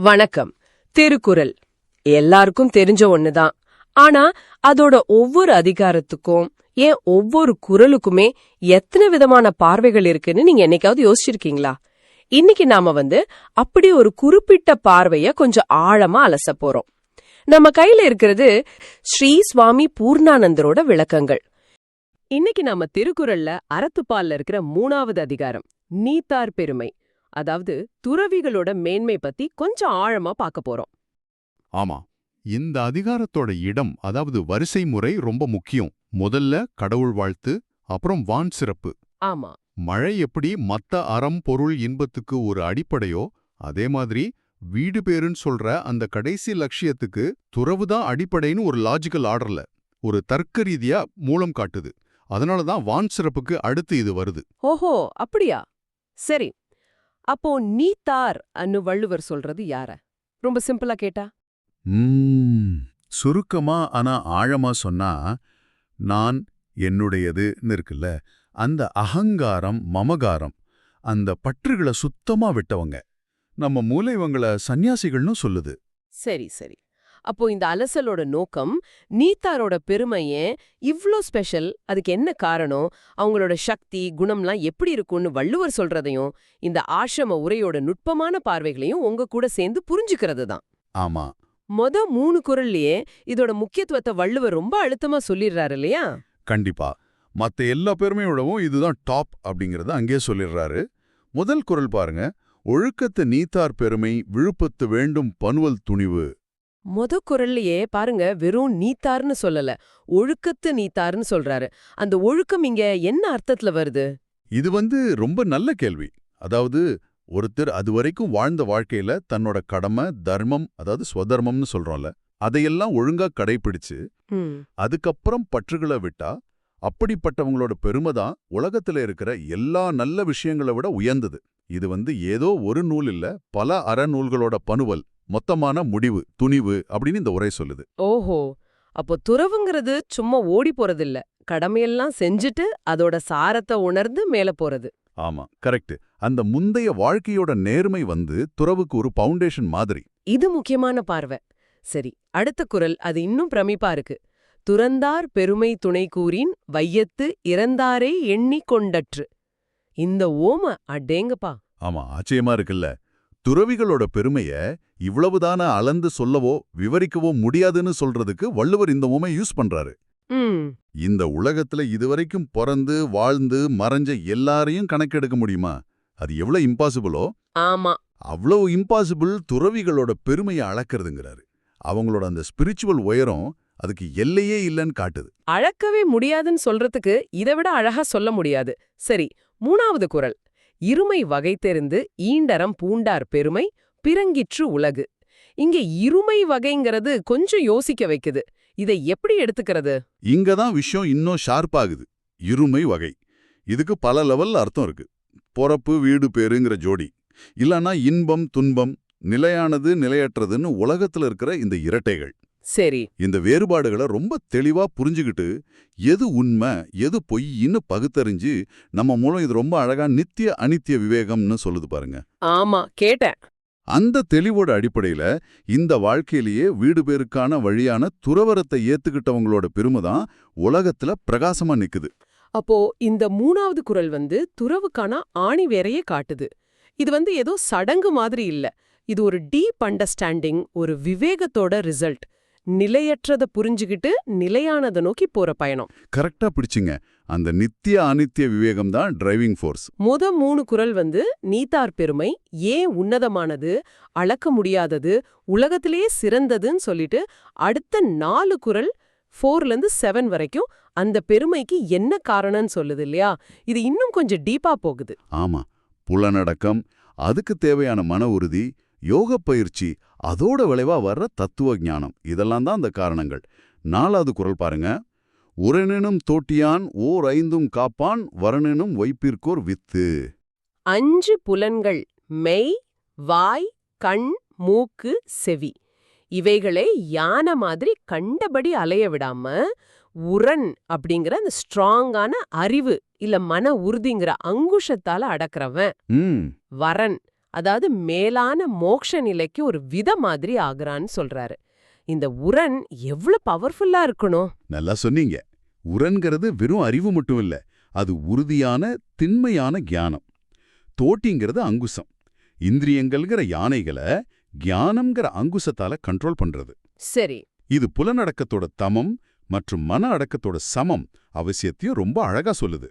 வணக்கம். திருக்குறள். எல்லாருக்கும் தெரிஞ்ச ஒண்ணுதான். ஆனா அதோட ஒவ்வொரு அதிகாரத்துக்கும் ஏன் ஒவ்வொரு குறளுக்குமே எத்தனை விதமான பார்வைகள் இருக்குன்னு நீங்க என்னைக்காவது யோசிச்சிருக்கீங்களா? இன்னைக்கு நாம வந்து அப்படி ஒரு குறிப்பிட்ட பார்வைய கொஞ்சம் ஆழமா அலச போறோம். நம்ம கையில இருக்கிறது ஸ்ரீ சுவாமி பூர்ணானந்தரோட விளக்கங்கள். இன்னைக்கு நாம திருக்குறள்ல அறத்துப்பால்ல இருக்கிற மூணாவது அதிகாரம் நீத்தார் பெருமை. அதாவது துறவிகளோட மேன்மை பத்தி கொஞ்சம் ஆழமா பார்க்க போறோம். ஆமா இந்த அதிகாரத்தோட இடம் அதாவது வரிசை முறை ரொம்ப முக்கியம். முதல்ல கடவுள் வாழ்த்து அப்புறம் வான் சிறப்பு. ஆமா. மழை எப்படி மத்த அறம் பொருள் இன்பத்துக்கு ஒரு அடிப்படையோ அதே மாதிரி வீடு பேருன்னு சொல்ற அந்த கடைசி லட்சியத்துக்கு துறவுதான் அடிப்படைன்னு ஒரு லாஜிக்கல் ஆர்டர்ல ஒரு தர்க்க ரீதியா மூலம் காட்டுது. அதனால தான் வான் சிறப்புக்கு அடுத்து இது வருது. ஓஹோ அப்படியா? சரி அப்போ நீத்தார் அன்னு வள்ளுவர் சொல்றது யார? ரொம்ப சிம்பிளா கேட்டா. சுருக்கமா ஆனா ஆழமா சொன்னா நான் என்னுடையதுன்னு இருக்குல்ல அந்த அகங்காரம் மமகாரம் அந்த பற்றுகளை சுத்தமா விட்டவங்க. நம்ம மூளை இவங்கள சந்நியாசிகள்னு சொல்லுது. சரி சரி. அப்போ இந்த அலசலோட நோக்கம் நீத்தாரோட பெருமை ஏன் இவ்ளோ ஸ்பெஷல் அதுக்கு என்ன காரணம்? அவங்களோட சக்தி குணம்லாம் எப்படி இருக்கும்னு வள்ளுவர் சொல்றதையும் இந்த ஆசிரம உரையோட நுட்பமான பார்வைகளையும் உங்க கூட சேர்ந்து புரிஞ்சுக்கிறது தான் ஆமா. மொத மூணு குரல்லையே இதோட முக்கியத்துவத்தை வள்ளுவர் ரொம்ப அழுத்தமா சொல்லிடுறாரு இல்லையா? கண்டிப்பா. மத்த எல்லா பெருமையோடவும் இதுதான் டாப் அப்படிங்கறத அங்கே சொல்லிடுறாரு. முதல் குரல் பாருங்க. ஒழுக்கத்து நீத்தார் பெருமை விழுப்பத்து வேண்டும் பனுவல் துணிவு. மொத குரல்லையே பாருங்க வெறும் நீத்தார்னு சொல்லல ஒழுக்கத்து நீத்தார்னு சொல்றாரு. அந்த ஒழுக்கம் இங்க என்ன அர்த்தத்துல வருது? இது வந்து ரொம்ப நல்ல கேள்வி. அதாவது ஒருத்தர் அதுவரைக்கும் வாழ்ந்த வாழ்க்கையில தன்னோட கடமை தர்மம் அதாவது ஸ்வதர்மம்னு சொல்றோம்ல அதையெல்லாம் ஒழுங்கா கடைபிடிச்சு அதுக்கப்புறம் பற்றுகளை விட்டா அப்படிப்பட்டவங்களோட பெருமை தான் உலகத்துல இருக்கிற எல்லா நல்ல விஷயங்களை விட உயர்ந்தது. இது வந்து ஏதோ ஒரு நூல் இல்ல பல அறநூல்களோட பனுவல் மொத்தமான முடிவு துணிவு அப்படின்னு இந்த உரை சொல்லுது. ஓஹோ! அப்போ துறவுங்கிறது சும்மா ஓடி போறதில்ல. கடமையெல்லாம் செஞ்சுட்டு அதோட சாரத்தை உணர்ந்து மேல போறது. ஆமா கரெக்ட் அந்த முந்தைய வாழ்க்கையோட நேர்மை வந்து துறவுக்கு ஒரு பவுண்டேஷன் மாதிரி. இது முக்கியமான பார்வை. சரி அடுத்த குரல் அது இன்னும் பிரமிப்பா இருக்கு. துறந்தார் பெருமை துணை கூறின் வையத்து இறந்தாரே எண்ணிக் கொண்டற்று. இந்த ஓம அடேங்கப்பா. ஆமா ஆச்சரியமா இருக்குல்ல. துறவிகளோட பெருமைய இவ்வளவுதான அளந்து சொல்லவோ விவரிக்கவோ முடியாதுன்னு சொல்றதுக்கு வள்ளுவர் இந்த உமை யூஸ் பண்றாரு. இந்த உலகத்துல இதுவரைக்கும் பிறந்து வாழ்ந்து மறைஞ்ச எல்லாரையும் கணக்கெடுக்க முடியுமா? அது எவ்வளவு இம்பாசிபிளோ ஆமா. அவ்வளவு இம்பாசிபிள் துறவிகளோட பெருமையை அளக்கிறதுங்கிறாரு. அவங்களோட அந்த ஸ்பிரிச்சுவல் உயரம் அதுக்கு எல்லையே இல்லைன்னு காட்டுது. அழக்கவே முடியாதுன்னு சொல்றதுக்கு இதை விட அழகா சொல்ல முடியாது. சரி மூணாவது குரல். இருமை வகை தெரிந்து ஈண்டரம் பூண்டார் பெருமை பிறங்கிற்று உலகு. இங்க இருமை வகைங்கிறது கொஞ்சம் யோசிக்க வைக்குது. இதை எப்படி எடுத்துக்கிறது? இங்க தான் விஷயம் இன்னும் ஷார்ப்பாகுது. இருமை வகை. இதுக்கு பல லெவல்ல அர்த்தம் இருக்கு. பொறப்பு வீடு பேருங்கிற ஜோடி. இல்லனா இன்பம் துன்பம் நிலையானது நிலையற்றதுன்னு உலகத்துல இருக்கிற இந்த இரட்டைகள். சரி. இந்த வேறுபாடுகளை ரொம்ப தெளிவா புரிஞ்சுகிட்டு எது உண்மை எது பொய்ன்னு பகுத்தறிஞ்சு நம்ம மூலம் இது ரொம்ப அழகா நித்திய அனித்திய விவேகம்னு சொல்லுது பாருங்க. ஆமா கேட்டேன். அந்த தெளிவோட அடிப்படையில இந்த வாழ்க்கையிலேயே வீடு பேருக்கான வழியான துறவரத்தை ஏத்துக்கிட்டவங்களோட பெருமை தான் உலகத்துல பிரகாசமா நிக்குது. அப்போ இந்த மூணாவது குரல் வந்து துறவுக்கான ஆணி வேறையே காட்டுது. இது வந்து ஏதோ சடங்கு மாதிரி இல்ல. இது ஒரு டீப் அண்டர்ஸ்டாண்டிங் ஒரு விவேகத்தோட ரிசல்ட். நிலையற்றத புரிஞ்சுகிட்டு நிலையானதை நோக்கி போற பயணம். கரெக்டா பிடிச்சிங்க. அந்த நித்திய அனித்திய விவேகம் தான் டிரைவிங் ஃபோர்ஸ் முத மூணு குரல் வந்து நீத்தார் பெருமை ஏன் உன்னதமானது அளக்க முடியாதது உலகத்திலேயே சிறந்ததுன்னு சொல்லிட்டு அடுத்த நாலு குரல் ஃபோர்ல இருந்து செவன் வரைக்கும் அந்த பெருமைக்கு என்ன காரணம்னு சொல்லுது இல்லையா? இது இன்னும் கொஞ்சம் டீப்பா போகுது. ஆமா. புலனடக்கம் அதுக்கு தேவையான மன உறுதி யோக பயிற்சி அதோட விளைவா வர்ற தத்துவ ஞானம் இதெல்லாம் தான் அந்த காரணங்கள். நாலாவது குரல் பாருங்க. உரனெனும் தோட்டியான் ஓர் ஐந்தும் காப்பான் வரனெனும் வைப்பிற்கோர் வித்து. அஞ்சு புலன்கள் மெய் வாய் கண் மூக்கு செவி. இவைகளை யானை மாதிரி கண்டபடி அலைய விடாம உரன் அப்படிங்கிற அந்த ஸ்ட்ராங்கான அறிவு இல்ல மன உறுதிங்கிற அங்குஷத்தால அடக்குறவன். வரன் அதாவது மேலான மோக்ஷ நிலைக்கு ஒரு வித மாதிரி ஆகுறான்னு சொல்றாரு. இந்த உரன் எவ்வளவு பவர்ஃபுல்லா இருக்கணும்? நல்லா சொன்னீங்க. உரன்கிறது வெறும் அறிவு மட்டும் இல்ல அது உறுதியான திண்மையான ஞானம். தோட்டிங்கிறது அங்குசம். இந்திரியங்கள்ங்கிற யானைகளை ஞானம்ங்கிற அங்குசத்தால கண்ட்ரோல் பண்றது. சரி. இது புலனடக்கத்தோட தமம் மற்றும் மன அடக்கத்தோட சமம் அவசியத்தையும் ரொம்ப அழகா சொல்லுது.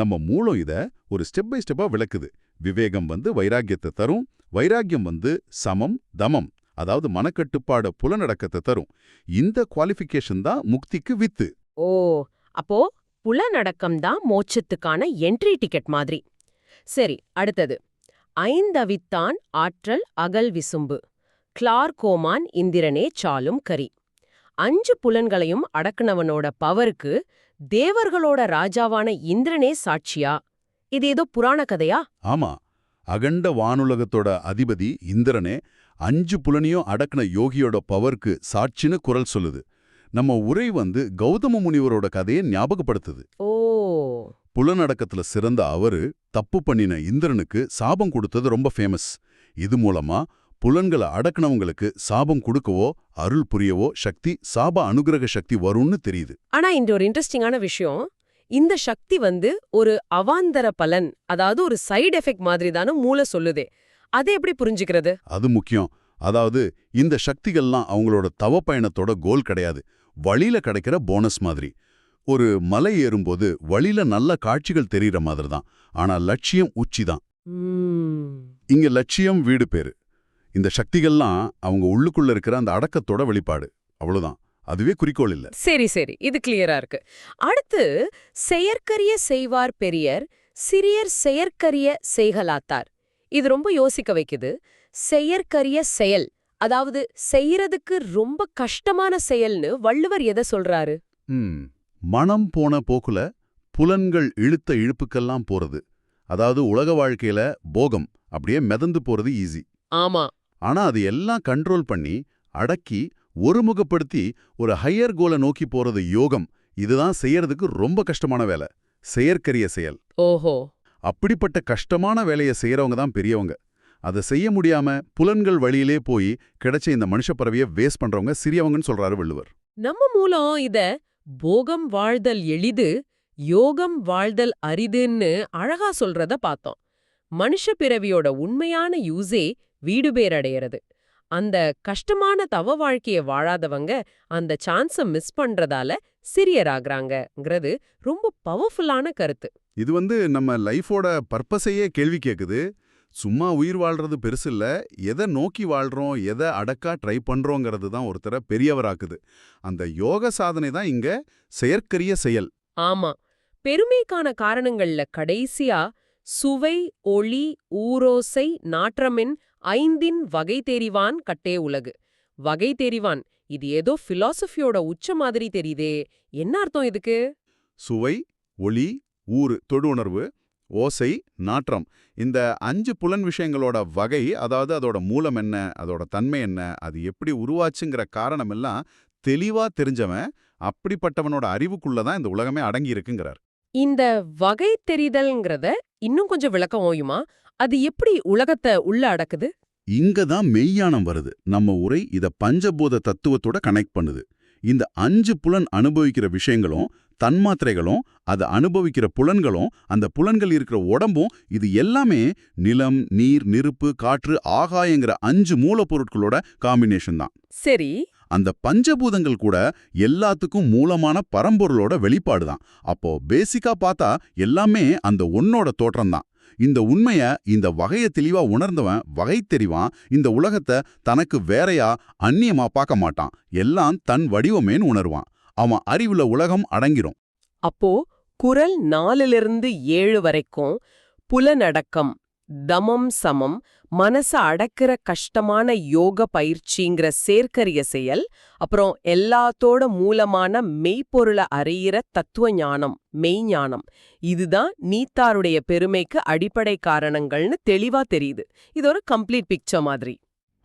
நம்ம மூலம் இத ஒரு ஸ்டெப் பை ஸ்டெப்பா விளக்குது. விவேகம் வந்து வைராக்கியத்தை தரும் வைராக்கியம் வந்து சமம் தமம் அதாவது மனக்கட்டுப்பாட புலநடக்கத்தை தரும். இந்த குவாலிஃபிகேஷன் தான் முக்திக்கு வித்து. ஓ அப்போ புலநடக்கம் தான் மோட்சத்துக்கான என்ட்ரி டிக்கெட் மாதிரி. சரி அடுத்தது. ஐந்தவித்தான் ஆற்றல் அகல் விசும்பு. கிளார்கோமான் இந்திரனே சாலும் கரி. அஞ்சு புலன்களையும் அடக்குனவனோட பவருக்கு தேவர்களோட ராஜாவான இந்திரனே சாட்சியா? இது ஏதோ புராண கதையா? ஆமா. அகண்ட வானுலகத்தோட அதிபதி இந்திரனே அஞ்சு புலனையும் அடக்குன யோகியோட பவருக்கு சாட்சின்னு குரல் சொல்லுது. நம்ம உரை வந்து கௌதம முனிவரோட கதையை ஞாபகப்படுத்துது. ஓ. புலனடக்கத்துல சிறந்த அவரு தப்பு பண்ணின இந்திரனுக்கு சாபம் கொடுத்தது ரொம்ப ஃபேமஸ் இது மூலமா புலன்களை அடக்குனவங்களுக்கு சாபம் கொடுக்கவோ அருள் புரியவோ சக்தி சாப அனுகிரக சக்தி வரும்னு தெரியுது. ஆனா இந்த ஒரு இன்ட்ரெஸ்டிங்கான விஷயம். இந்த சக்தி வந்து ஒரு அவாந்தர பலன் அதாவது ஒரு சைடு எஃபெக்ட் மாதிரி தானே மூளை சொல்லுதே. அதை எப்படி புரிஞ்சுக்கிறது? அது முக்கியம். அதாவது இந்த சக்திகள்லாம் அவங்களோட தவ பயணத்தோட கோல் கிடையாது. வழியில கிடைக்கிற போனஸ் மாதிரி. ஒரு மலை ஏறும்போது வழியில நல்ல காட்சிகள் தெரியற மாதிரி தான் ஆனா லட்சியம் உச்சி தான். இங்க லட்சியம் வீடு பேரு. இந்த சக்திகள்லாம் அவங்க உள்ளுக்குள்ள இருக்கிற அந்த அடக்கத்தோட வெளிப்பாடு. அவ்வளவுதான். அதுவே குறிக்கோள் இல்ல. சரி சரி. இது கிளியரா இருக்கு. அடுத்து செயற்கரிய செய்வார் பெரியர் சிறியர் செயற்கரிய செய்கலாத்தார் இது ரொம்ப யோசிக்க வைக்குது. செயற்கரிய செயல் அதாவது செய்யறதுக்கு ரொம்ப கஷ்டமான செயல்னு வள்ளுவர் எதை சொல்றாரு? மனம் போன போக்குல புலன்கள் இழுத்த இழுப்புக்கெல்லாம் போறது. அதாவது உலக வாழ்க்கையில போகம் அப்படியே மிதந்து போறது ஈஸி ஆமா. ஆனா அது எல்லாம் கண்ட்ரோல் பண்ணி அடக்கி ஒருமுகப்படுத்தி ஒரு ஹையர் கோலை நோக்கி போறது யோகம். இதுதான் செய்யறதுக்கு ரொம்ப கஷ்டமான வேலை. செயற்கரிய செயல். ஓஹோ. அப்படிப்பட்ட கஷ்டமான வேலையை செய்யறவங்க தான் பெரியவங்க. அதை செய்ய முடியாம புலன்கள் வழியிலே போய் கிடைச்ச இந்த மனுஷ பறவையை வேஸ்ட் பண்றவங்க சிறியவங்கன்னு சொல்றாரு வள்ளுவர். நம்ம மூலம் இத போகம் வாழ்தல் எளிது யோகம் வாழ்தல் அரிதுன்னு அழகா சொல்றத பார்த்தோம். மனுஷ பிறவியோட உண்மையான யூஸே வீடு பேரடையறது அந்த கஷ்டமான தவ வாழ்க்கைய வாழாதவங்க அந்த சான்ஸ மிஸ் பண்றதால சிறியராகறாங்கங்கிறது ரொம்ப பவர்ஃபுல்லான கருத்து. இது வந்து நம்ம லைஃபோட பர்பஸையே கேள்வி கேக்குது. சும்மா உயிர் வாழ்றது பெருசில்ல எதை நோக்கி வாழ்றோம் எதை அடக்கா ட்ரை பண்றோங்கிறது தான் ஒருத்தரை பெரியவராக்குது. அந்த யோக சாதனை தான் இங்க செயற்கரிய செயல். ஆமா. பெருமைக்கான காரணங்கள்ல கடைசியா சுவை ஒளி ஊரோசை நாற்றமின் ஐந்தின் வகை தெரிவான் கட்டே உலகு. வகை தெரிவான் இது ஏதோ பிலாசபியோட உச்ச மாதிரி தெரியுதே. என்ன அர்த்தம் இதுக்கு? சுவை ஒளி ஊறு தொடு உணர்வு ஓசை நாற்றம். இந்த அஞ்சு புலன் விஷயங்களோட வகை அதாவது அதோட மூலம் என்ன அதோட தன்மை என்ன அது எப்படி உருவாச்சுங்கிற காரணம் எல்லாம் தெளிவா தெரிஞ்சவன் அப்படிப்பட்டவனோட அறிவுக்குள்ள தான் இந்த உலகமே அடங்கி இருக்குங்கிறார் இந்த வகை தெரிதல்ங்கிறத இன்னும் கொஞ்சம் விளக்கம் ஓயுமா? அது எப்படி உலகத்தை உள்ள அடக்குது? இங்க தான் மெய்யானம் வருது. நம்ம உரை இத பஞ்சபூத தத்துவத்தோட கனெக்ட் பண்ணுது. இந்த அஞ்சு புலன் அனுபவிக்கிற விஷயங்களும் தன்மாத்திரைகளும் அதை அனுபவிக்கிற புலன்களும் அந்த புலன்கள் இருக்கிற உடம்பும் இது எல்லாமே நிலம் நீர் நெருப்பு காற்று ஆகாயங்கிற அஞ்சு மூலப்பொருட்களோட காம்பினேஷன் தான். சரி. அந்த பஞ்சபூதங்கள் கூட எல்லாத்துக்கும் மூலமான பரம்பொருளோட வெளிப்பாடு தான் அப்போ பேசிக்கா பார்த்தா எல்லாமே அந்த ஒன்னோட தோற்றம் தான் இந்த உண்மைய இந்த வகைய தெளிவா உணர்ந்தவன் வகை தெரிவான் இந்த உலகத்தை தனக்கு வேறையா அந்நியமா பார்க்க மாட்டான். எல்லாம் தன் வடிவமேன்னு உணர்வான். அவன் அறிவுல உலகம் அடங்கிரும். அப்போ குரல் நாலிலிருந்து ஏழு வரைக்கும் புலனடக்கம் தமம் சமம் மனச அடக்கிற கஷ்டமான யோக பயிற்சிங்கிற சேர்க்கரிய செயல் அப்புறம் எல்லாத்தோட மூலமான மெய்ப்பொருளை அறியிற தத்துவ ஞானம் மெய்ஞானம் இதுதான் நீத்தாருடைய பெருமைக்கு அடிப்படை காரணங்கள்னு தெளிவா தெரியுது. இது ஒரு கம்ப்ளீட் பிக்சர் மாதிரி.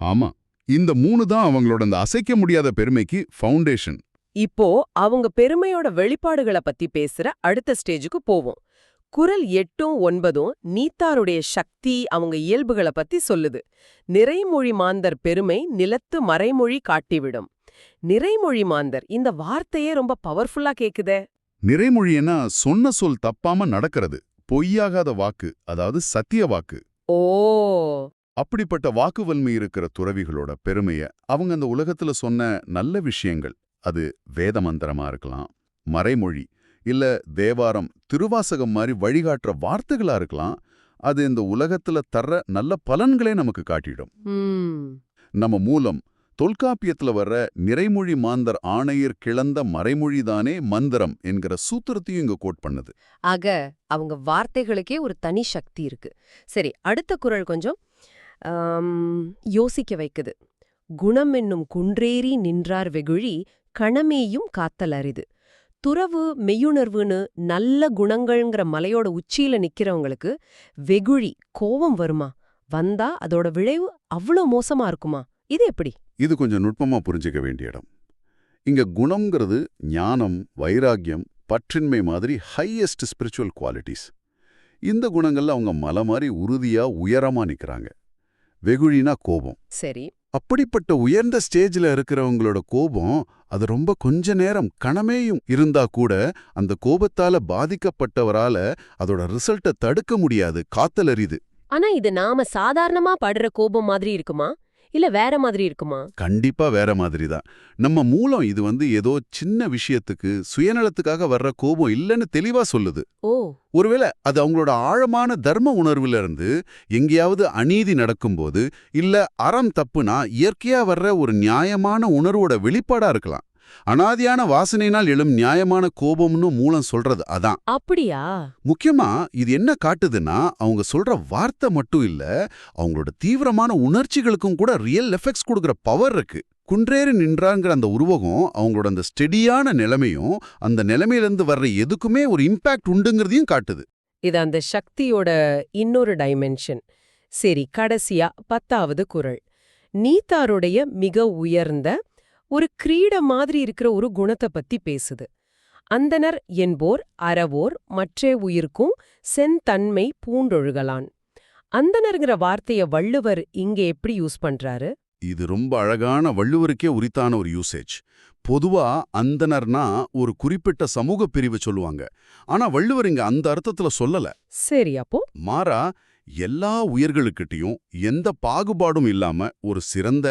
ஆமா. இந்த மூணு தான் அவங்களோட அந்த அசைக்க முடியாத பெருமைக்கு ஃபவுண்டேஷன் இப்போ அவங்க பெருமையோட வெளிப்பாடுகளை பத்தி பேசுற அடுத்த ஸ்டேஜுக்கு போவோம். குரல் எட்டும் ஒன்பதும் நீத்தாருடைய சக்தி அவங்க இயல்புகளை பத்தி சொல்லுது. நிறைமொழி மாந்தர் பெருமை நிலத்து மறைமொழி காட்டிவிடும். நிறைமொழி மாந்தர் இந்த வார்த்தையே ரொம்ப பவர்ஃபுல்லா கேக்குதே. நிறைமொழின்னா சொன்ன சொல் தப்பாம நடக்கிறது பொய்யாகாத வாக்கு அதாவது சத்திய வாக்கு. ஓ. அப்படிப்பட்ட வாக்குவன்மை இருக்கிற துறவிகளோட பெருமைய அவங்க அந்த உலகத்துல சொன்ன நல்ல விஷயங்கள் அது வேத மந்திரமா இருக்கலாம் மறைமொழி இல்ல தேவாரம் திருவாசகம் மாதிரி வழிகாட்டுற வார்த்தைகளா இருக்கலாம் அது இந்த உலகத்துல தர்ற நல்ல பலன்களே நமக்கு காட்டிடும். நம்ம மூலம் தொல்காப்பியத்துல வர்ற நிறைமொழி மாந்தர் ஆணையர் கிளந்த மறைமொழிதானே மந்திரம் என்கிற சூத்திரத்தையும் இங்க கோட் பண்ணுது. ஆக அவங்க வார்த்தைகளுக்கே ஒரு தனி சக்தி இருக்கு. சரி அடுத்த குறள் கொஞ்சம் யோசிக்க வைக்குது. குணம் என்னும் குன்றேறி நின்றார் வெகுழி கணமேயும் காத்தல் அரிது துறவு மெய்யுணர்வுன்னு நல்ல குணங்கள்ங்கிற மலையோட உச்சியில நிக்கிறவங்களுக்கு வெகுழி கோபம் வருமா? வந்தா அதோட விளைவு அவ்வளோ மோசமா இருக்குமா? இது எப்படி? இது கொஞ்சம் நுட்பமா புரிஞ்சுக்க வேண்டிய இடம். இங்க குணம்ங்கிறது ஞானம் வைராக்கியம் பற்றின்மை மாதிரி ஹையஸ்ட் ஸ்பிரிச்சுவல் குவாலிட்டிஸ் இந்த குணங்கள்ல அவங்க மலை மாதிரி உறுதியா உயரமா நிக்கிறாங்க. வெகுழினா கோபம். சரி. அப்படிப்பட்ட உயர்ந்த ஸ்டேஜ்ல இருக்கிறவங்களோட கோபம் அது ரொம்ப கொஞ்ச நேரம் கணமேயும் இருந்தா கூட அந்த கோபத்தால பாதிக்கப்பட்டவரால அதோட ரிசல்ட்டை தடுக்க முடியாது காத்தலறிது. ஆனா இது நாம சாதாரணமா படுற கோபம் மாதிரி இருக்குமா? இல்ல வேற மாதிரி இருக்குமா? கண்டிப்பா வேற மாதிரி தான் நம்ம மூலம் இது வந்து ஏதோ சின்ன விஷயத்துக்கு சுயநலத்துக்காக வர்ற கோபம் இல்லைன்னு தெளிவா சொல்லுது. ஓ. ஒருவேளை அது அவங்களோட ஆழமான தர்ம உணர்வுல இருந்து எங்கேயாவது அநீதி நடக்கும்போது இல்ல அறம் தப்புனா இயற்கையா வர்ற ஒரு நியாயமான உணர்வோட வெளிப்பாடா இருக்கலாம். அனாதியான வாசனையினால் எழும் நியாயமான கோபம்னு மூலம் சொல்றது அதான். அப்படியா? முக்கியமா இது என்ன காட்டுதுன்னா அவங்க சொல்ற வார்த்தை மட்டும் இல்ல அவங்களோட தீவிரமான உணர்ச்சிகளுக்கும் கூட ரியல் எஃபெக்ட்ஸ் கொடுக்குற பவர் இருக்கு. குன்றேறி நின்றாங்கிற அந்த உருவகம் அவங்களோட அந்த ஸ்டெடியான நிலைமையும் அந்த நிலைமையிலேருந்து வர்ற எதுக்குமே ஒரு இம்பாக்ட் உண்டுங்கிறதையும் காட்டுது. இது அந்த சக்தியோட இன்னொரு டைமென்ஷன் சரி கடைசியா பத்தாவது குறள் நீத்தாருடைய மிக உயர்ந்த ஒரு கிரீட மாதிரி இருக்கிற ஒரு குணத்தை பத்தி பேசுது. அந்தனர் என்போர் அறவோர் மற்றே உயிர்க்கும் செந்தன்மை பூண்டொழுகலான். அந்தனர்ங்கிற வார்த்தைய வள்ளுவர் இங்க எப்படி யூஸ் பண்றாரு? இது ரொம்ப அழகான வள்ளுவருக்கே உரித்தான ஒரு யூசேஜ் பொதுவா அந்தனர்னா ஒரு குறிப்பிட்ட சமூக பிரிவு சொல்லுவாங்க. ஆனா வள்ளுவர் இங்க அந்த அர்த்தத்துல சொல்லல. சரி அப்போ? மாறா எல்லா உயிர்களுக்கிட்டையும் எந்த பாகுபாடும் இல்லாம ஒரு சிறந்த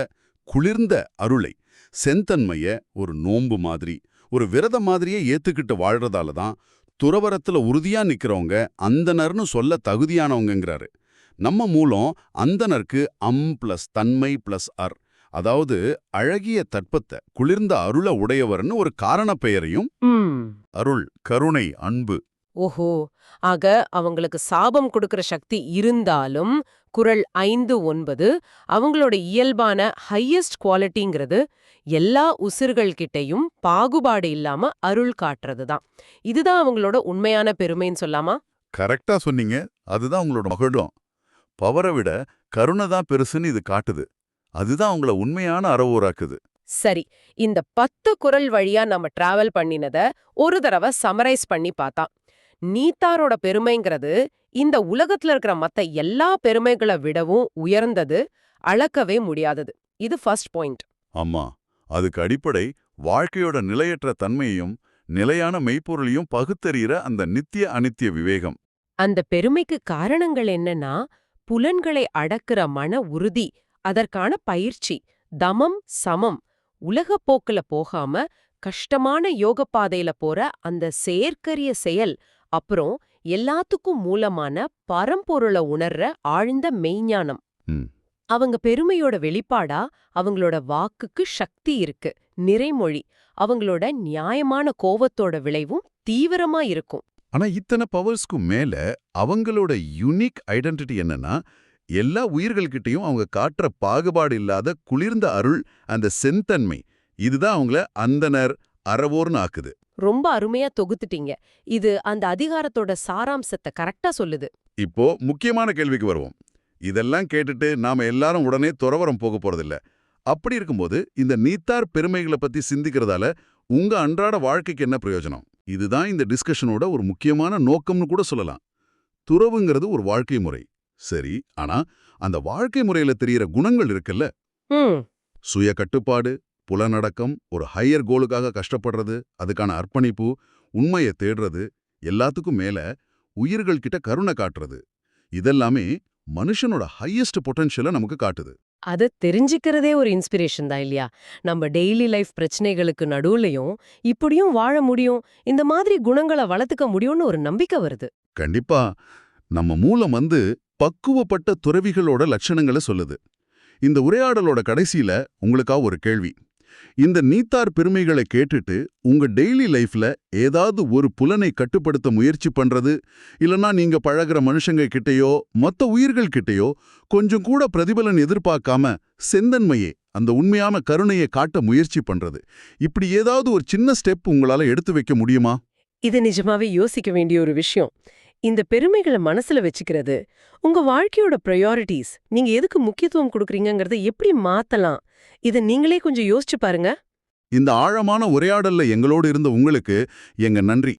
குளிர்ந்த அருளை செந்தன்மைய ஒரு நோன்பு மாதிரி ஒரு விரதம் மாதிரியே ஏத்துக்கிட்டு வாழ்றதால தான் துறவரத்துல உறுதியா நிக்கிறவங்க அந்தனர்னு சொல்ல தகுதியானவங்கங்கிறாரு. நம்ம மூலம் அந்தனருக்கு அம் பிளஸ் தன்மை பிளஸ் அர் அதாவது அழகிய தட்பத்தை குளிர்ந்த அருள உடையவர்னு ஒரு காரண பெயரையும் அருள் கருணை அன்பு ஓஹோ. ஆக அவங்களுக்கு சாபம் கொடுக்கிற சக்தி இருந்தாலும் குறள் ஐந்து ஒன்பது அவங்களோட இயல்பான ஹையஸ்ட் குவாலிட்டிங்கிறது எல்லா உசிர்கள் கிட்டயும் பாகுபாடு இல்லாம அருள் காட்டுறது தான். இதுதான் அவங்களோட உண்மையான பெருமைன்னு சொல்லாமா? கரெக்டா சொன்னீங்க. அதுதான் உங்களோட மகிழும் பவரை விட கருணை தான் பெருசுன்னு இது காட்டுது. அதுதான் அவங்கள உண்மையான அறவோராக்குது. சரி. இந்த பத்து குறள் வழியா நம்ம டிராவல் பண்ணினத ஒரு தடவை சமரைஸ் பண்ணி பார்த்தா நீத்தாரோட பெருமைங்கிறது இந்த உலகத்துல இருக்கிற மத்த எல்லா பெருமைகளை விடவும் உயர்ந்தது அளக்கவே முடியாதது. இது ஃபர்ஸ்ட் பாயிண்ட் ஆமா. அதுக்கு அடிப்படை வாழ்க்கையோட நிலையற்ற தன்மையையும் நிலையான மெய்ப்பொருளையும் பகுத்தறிகிற அந்த நித்திய அனித்திய விவேகம். அந்த பெருமைக்கு காரணங்கள் என்னன்னா புலன்களை அடக்குற மன உறுதி அதற்கான பயிற்சி தமம் சமம். உலகப் போக்குல போகாம கஷ்டமான யோக பாதையில போற அந்த செயற்கரிய செயல் அப்புறம் எல்லாத்துக்கும் மூலமான பரம்பொருளை உணர்ற ஆழ்ந்த மெய்ஞானம். அவங்க பெருமையோட வெளிப்பாடா அவங்களோட வாக்குக்கு சக்தி இருக்கு நிறைமொழி. அவங்களோட நியாயமான கோவத்தோட விளைவும் தீவிரமா இருக்கும். ஆனா இத்தனை பவர்ஸ்க்கும் மேல அவங்களோட யுனிக் ஐடென்டிட்டி என்னன்னா எல்லா உயிர்கள்கிட்டயும் அவங்க காட்டுற பாகுபாடு இல்லாத குளிர்ந்த அருள் அந்த செந்தன்மை. இதுதான் அவங்கள அந்தனர் அறவோர்னு ஆக்குது. ரொம்ப அருமையா தொகுத்துட்டீங்க. இது அந்த அதிகாரத்தோட சாராம்சத்தை கரெக்டா சொல்லுது. இப்போ முக்கியமான கேள்விக்கு வருவோம். இதெல்லாம் கேட்டுட்டு நாம எல்லாரும் உடனே துறவரம் போக போறதில்ல. அப்படி இருக்கும்போது இந்த நீத்தார் பெருமைகளை பத்தி சிந்திக்கிறதால உங்க அன்றாட வாழ்க்கைக்கு என்ன பிரயோஜனம்? இதுதான் இந்த டிஸ்கஷனோட ஒரு முக்கியமான நோக்கம்னு கூட சொல்லலாம். துறவுங்கிறது ஒரு வாழ்க்கை முறை. சரி ஆனா அந்த வாழ்க்கை முறையில தெரியற குணங்கள் இருக்குல்ல? சுய கட்டுப்பாடு புலனடக்கம் ஒரு ஹையர் கோலுக்காக கஷ்டப்படுறது அதுக்கான அர்ப்பணிப்பு உண்மையை தேடுறது எல்லாத்துக்கும் மேல உயிர்கள் கிட்ட கருணை காட்டுறது. இதெல்லாமே மனுஷனோட ஹையஸ்ட் பொட்டன்ஷியலை நமக்கு காட்டுது. அத தெரிஞ்சுக்கிறதே ஒரு இன்ஸ்பிரேஷன் தான் இல்லையா? நம்ம டெய்லி லைஃப் பிரச்சனைகளுக்கு நடுவுலயும் இப்படியும் வாழ முடியும் இந்த மாதிரி குணங்களை வளர்த்துக்க முடியும்னு ஒரு நம்பிக்கை வருது. கண்டிப்பா. நம்ம மூலம் வந்து பக்குவப்பட்ட துறவிகளோட லட்சணங்களை சொல்லுது. இந்த உரையாடலோட கடைசியில உங்களுக்கா ஒரு கேள்வி. இந்த நீத்தார் பெருமைகளை கேட்டுட்டு உங்க டெய்லி லைஃப்ல ஏதாவது ஒரு புலனை கட்டுப்படுத்த முயற்சி பண்றது இல்லனா நீங்க பழகுற மனுஷங்க கிட்டயோ மத்த உயிர்கள் கிட்டயோ கொஞ்சம் கூட பிரதிபலன் எதிர்பார்க்காம செந்தன்மையே அந்த உண்மையான கருணையை காட்ட முயற்சி பண்றது. இப்படி ஏதாவது ஒரு சின்ன ஸ்டெப் உங்களால எடுத்து வைக்க முடியுமா? இது நிஜமாவே யோசிக்க வேண்டிய ஒரு விஷயம். இந்த பெருமைகளை மனசுல வச்சுக்கிறது உங்க வாழ்க்கையோட ப்ரையாரிட்டிஸ் நீங்க எதுக்கு முக்கியத்துவம் கொடுக்கறீங்கங்கறத எப்படி மாத்தலாம்? இதை நீங்களே கொஞ்சம் யோசிச்சு பாருங்க. இந்த ஆழமான உரையாடல்ல எங்களோடு இருந்த உங்களுக்கு எங்க நன்றி.